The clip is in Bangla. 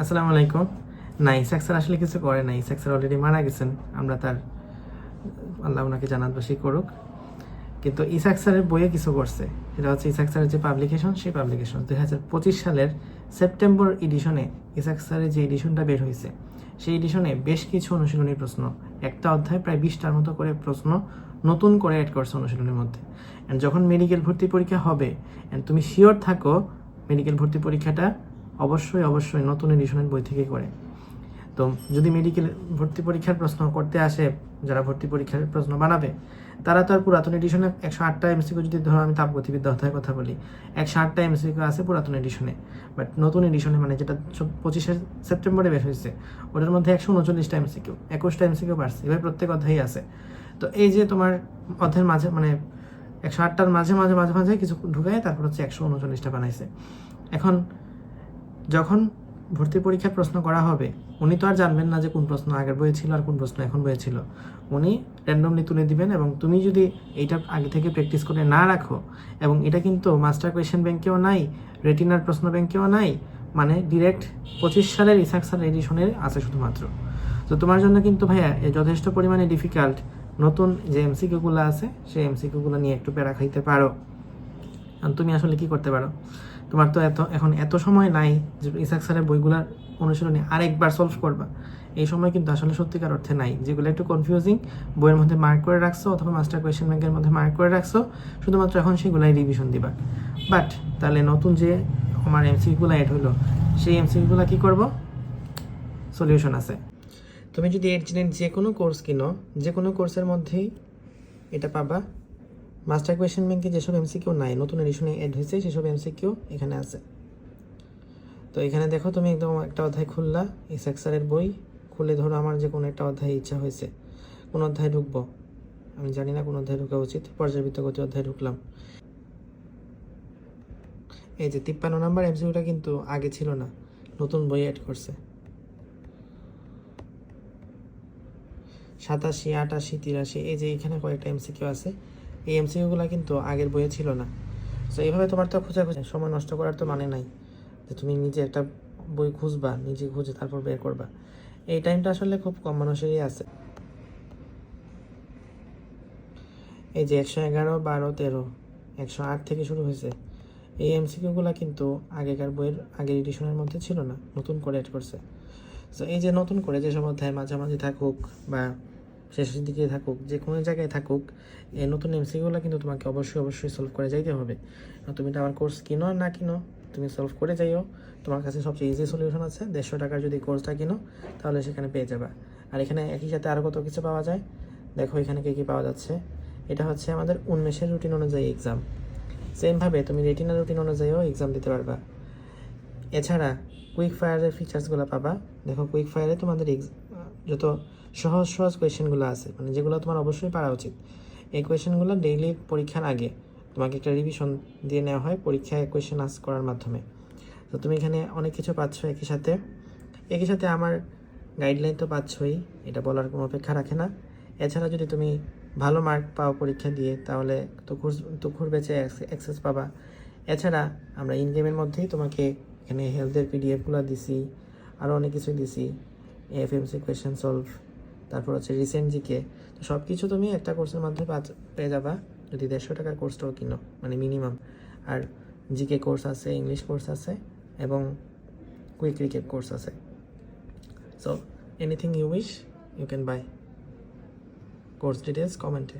আসসালামু আলাইকুম। না ইসাক আসলে কিছু করে না ইসাক অলরেডি মারা গেছেন। আমরা তার, আল্লাহ ওনাকে জানাতবাসী করুক। কিন্তু ইসাক স্যারের বইয়ে কিছু করছে। সেটা হচ্ছে ইসাক স্যারের যে পাবলিকেশন সেই পাবলিকেশন দুই হাজার পঁচিশ সালের সেপ্টেম্বর এডিশনে ইসাক স্যারের যে এডিশনটা বের হয়েছে, সেই এডিশনে বেশ কিছু অনুশীলনী প্রশ্ন, একটা অধ্যায় প্রায় বিশটার মতো করে প্রশ্ন নতুন করে অ্যাড করছে অনুশীলনের মধ্যে। অ্যান্ড যখন মেডিকেল ভর্তি পরীক্ষা হবে অ্যান্ড তুমি শিওর থাকো মেডিকেল ভর্তি পরীক্ষাটা অবশ্যই অবশ্যই নতুন এডিশনের বই থেকে করে। তো যদি মেডিকেল ভর্তি পরীক্ষার প্রশ্ন করতে আসে, যারা ভর্তি পরীক্ষার প্রশ্ন বানাবে, তারা তো আর পুরাতন এডিশনে একশো আটটা এমসিকিউ যদি ধরো আমি তাপগতিবিদ্যা অধ্যায়ের কথা বলি, একশো আটটা এমসিকিউ আছে পুরাতন এডিশনে বাট নতুন এডিশনে মানে যেটা পঁচিশে সেপ্টেম্বরে বের হয়েছে, ওটার মধ্যে একশো উনচল্লিশটা এমসিকিউ একুশটা এমসিকিউ বাড়ছে এভাবে প্রত্যেক অধ্যায়ই আছে। তো এই যে তোমার অধ্যায়ের মাঝে মানে একশো আটটার মাঝে মাঝে মাঝে মাঝে কিছু ঢুকায় তারপর হচ্ছে একশো উনচল্লিশটা বানাইছে। এখন যখন ভর্তি পরীক্ষার প্রশ্ন করা হবে, উনি তো আর জানবেন না যে কোন প্রশ্ন আগের বইয়ে ছিল আর কোন প্রশ্ন এখন বইয়ে ছিল। উনি র্যান্ডমলি তুলে দিবেন এবং তুমি যদি এইটা আগে থেকে প্র্যাকটিস করে না রাখো এবং এটা কিন্তু মাস্টার কোয়েশ্চেন ব্যাংকেও নাই রেটিনার প্রশ্ন ব্যাংকেও নাই মানে ডিরেক্ট পঁচিশ সালের ইসাক সাল এডিশনের আছে শুধুমাত্র। তো তোমার জন্য কিন্তু ভাইয়া এ যথেষ্ট পরিমাণে ডিফিকাল্ট নতুন যে এমসিকিউগুলো আছে, সেই এমসিকিউগুলো নিয়ে একটু প্যারা খাইতে পারো। তুমি আসলে কি করতে পারো? তোমার তো এত এখন এত সময় নাই যে ইসাক স্যারের বইগুলার অনুশীলনী আরেকবার সলভ করবা। এই সময় কিন্তু আসলে সত্যিকার অর্থে নাই। যেগুলো একটু কনফিউজিং বইয়ের মধ্যে মার্ক করে রাখছো অথবা মাস্টার কোয়েশ্চেন ব্যাংকের মধ্যে মার্ক করে রাখছো, শুধুমাত্র এখন সেগুলাই রিভিশন দিবা। বাট তাহলে নতুন যে আমার এমসিগুলো অ্যাড হলো, সেই এমসিগুলো কি করব? সলিউশন আছে। তুমি যদি এর যে কোনো কোর্স কিনো, যে কোনো কোর্সের মধ্যেই এটা পাবা। মাস্টার কোয়েশ্চেন ব্যাংকে যেসব এমসিকিউ নাই, নতুন এডিশনে অ্যাড হয়েছে, সেসব এমসিকিউ এখানে আছে। তো এখানে দেখো তুমি একদম একটা অধ্যায় খুললা, এই সেক্সারের বই। খুলে ধরো আমার যে কোনো একটা অধ্যায় ইচ্ছা হয়েছে। কোন অধ্যায় ঢুকবো? আমি জানি না কোন অধ্যায় ঢুকা উচিত পর্যাবৃত্ত গতি অধ্যায় ঢুকলাম। এই যে তিপ্পান্ন নাম্বার এমসিকিউটা কিন্তু আগে ছিল না, নতুন বই অ্যাড করছে। সাতাশি, আটাশি, তিরাশি, এই যে এখানে কয়েকটা এমসিকিউ আছে। এই এমসিকিউগুলো কিন্তু আগের বইয়ে ছিল না। তো এইভাবে তোমার তো খোঁজা খোঁজা সময় নষ্ট করার তো মানে নাই যে তুমি নিজে একটা বই খুঁজবা, নিজে খুঁজে তারপর বের করবা। এই টাইমটা আসলে খুব কম মানুষেরই আছে। এই যে একশো এগারো, বারো, তেরো, একশো আট থেকে শুরু হয়েছে, এই এমসিকিউগুলো কিন্তু আগেকার বইয়ের আগের এডিশনের মধ্যে ছিল না, নতুন করে অ্যাড করছে। তো এই যে নতুন করে যেসব অধ্যায় মাঝামাঝি থাকুক বা শেষের দিকে থাকুক, যে কোনো জায়গায় থাকুক এই নতুন এমসিগুলো কিন্তু তোমাকে অবশ্যই অবশ্যই সলভ করে যাইতে হবে। তুমি তো আমার কোর্স কিনো না কিনো, তুমি সলভ করে যাইও। তোমার কাছে সবচেয়ে ইজি সলিউশন আছে, দেড়শো টাকার যদি কোর্সটা কিনো, তাহলে সেখানে পেয়ে যাবা। আর এখানে একই সাথে আরও কত কিছু পাওয়া যায়? দেখো এখানে কী কী পাওয়া যাচ্ছে। এটা হচ্ছে আমাদের উন্মেষের রুটিন অনুযায়ী এক্সাম সেমভাবে তুমি রেটিনার রুটিন অনুযায়ীও এক্সাম দিতে পারবা। এছাড়া কুইক ফায়ারের ফিচার্সগুলো পাবা। দেখো কুইক ফায়ারে তোমাদের যত সহজ সহজ কোয়েশ্চেনগুলো আছে। মানে যেগুলো তোমার অবশ্যই পারা উচিত। এই কোয়েশ্চেনগুলো ডেইলি পরীক্ষার আগে তোমাকে একটা রিভিশন দিয়ে নেওয়া হয় পরীক্ষায় কোয়েশ্চেন আস করার মাধ্যমে। তো তুমি এখানে অনেক কিছু পাচ্ছ একই সাথে। একই সাথে আমার গাইডলাইন তো পাচ্ছই, এটা বলার কোনো অপেক্ষা রাখে না। এছাড়া যদি তুমি ভালো মার্ক পাও পরীক্ষা দিয়ে, তাহলে তুখুর তুখুর বেঁচে অ্যাক্সেস পাবা। এছাড়া আমরা ইন গেমের মধ্যেই তোমাকে এখানে হেলথের পিডিএফগুলো দিছি আরও অনেক কিছুই দিছি। এফএমসি কোয়েশ্চেন সলভ তারপর হচ্ছে রিসেন্ট জিকে তো সব কিছু তুমি একটা কোর্সের মাধ্যমে পেয়ে যাবা, যদি দেড়শো টাকার কোর্সটাও কিনো মানে মিনিমাম আর জিকে কোর্স আছে ইংলিশ কোর্স আছে, এবং কুইক ক্রিকেট কোর্স আছে। So anything you wish you can buy course details কমেন্টে